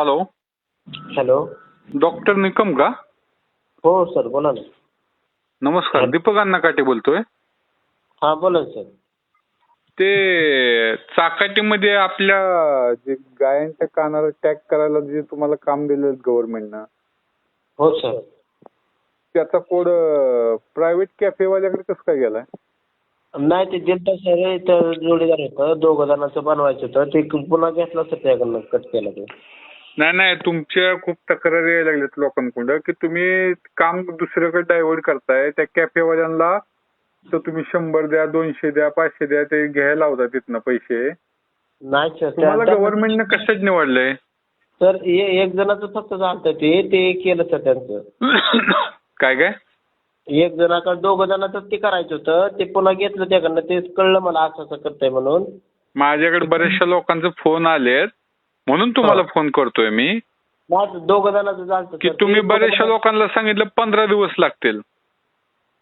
Hello hello doctor Nikam का? हो sir बोला ना. नमस्कार दीपक अण्णा काटे बोलतोय. हां बोला सर ते चाकाटीमध्ये आपल्या जे गायांच्या कानाला टॅग करायला जे तुम्हाला काम दिलं गव्हर्नमेंटनं हो सर त्याचा कोड प्रायव्हेट कॅफेवाल्याकडे कसं काय गेलाय? नाही ते दिलता सर इथं जोडीदार होतं. दोघं जणांचं बनवायचं होतं. ते पुन्हा घेतलं सर त्याकडनं कट केलं ते. नाही नाही तुमच्या खूप तक्रारी यायला लागल्यात लोकांकडं की तुम्ही काम दुसऱ्याकडे डायव्हर्ट करताय. त्या कॅफेवाल्यांना तर तुम्ही शंभर द्या दोनशे द्या पाचशे द्या ते घ्यायला लावता तिथनं पैसे. नाही सर तुम्हाला त्या- गव्हर्नमेंटनं कशात निवडलंय? सर एक जणाचं फक्त झालं ते ते केलं सर त्यांचं. काय काय? एक जणाकडे दोघं जणांचं ते करायचं होतं. ते पुन्हा घेतलं त्याकडनं ते कळलं मला असं असं करतंय म्हणून. माझ्याकडे बऱ्याचशा लोकांचे फोन आलेत. म्हणून तुम्हाला हो. फोन करतोय मी. की तुम्ही बऱ्याचशा लोकांना सांगितलं पंधरा दिवस लागतील.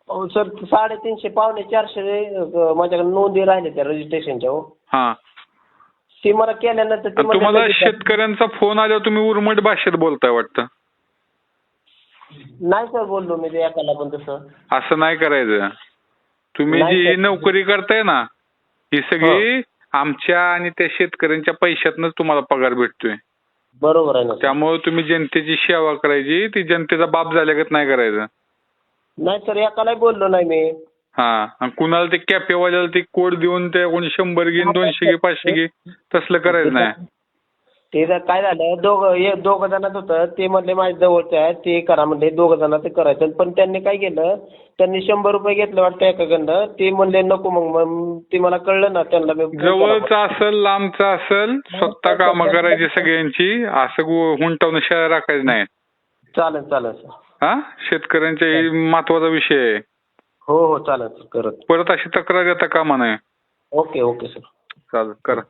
हो सर साडेतीनशे पावणे चारशे माझ्याकडे नोंदी राहिले त्या रजिस्ट्रेशनच्या हो. हा. ती मला केल्यानंतर तुम्हाला शेतकऱ्यांचा फोन आल्यावर तुम्ही उर्मट भाषेत बोलताय वाटतं. नाही सर बोललो मी ते एकाला पण तसं. असं नाही करायचं. तुम्ही जी. नोकरी करताय ना ही सगळी आमच्या आणि त्या शेतकऱ्यांच्या पैशातनच तुम्हाला पगार भेटतोय. बरोबर आहे ना सर. त्यामुळे तुम्ही जनतेची सेवा करायची ती जनतेचा बाप झाल्यागत नाही करायचं. नाही सर एकालाही बोललो नाही मी. हा आणि कुणाला ते कॅफेवाल्याला ते कोड देऊन ते कोणी शंभर घेईन दोनशे घे पाचशे घे तसलं करायचं नाही. ते जर काय झालं दोघं एक दोघं जणात होतं ते म्हणले माझ्या जवळचे आहेत ते करा म्हणले दोघं जणात ते करायचं. पण त्यांनी काय केलं त्यांनी शंभर रुपये घेतले वाटतं एकाकडनं ते म्हणले नको मग मग ते मला कळलं ना त्यांना मी. जवळचं असेल लांबचं असेल स्वतः कामं करायची सगळ्यांची असं गु- हुंटावून शेळ्या राखायचं नाही. चालेल चालेल सर. हा? शेतकऱ्यांच्या ही महत्त्वाचा विषय आहे. हो हो चालेल सर करत. परत अशी तक्रार येता कामा नाही ओके ओके सर. चालेल करा.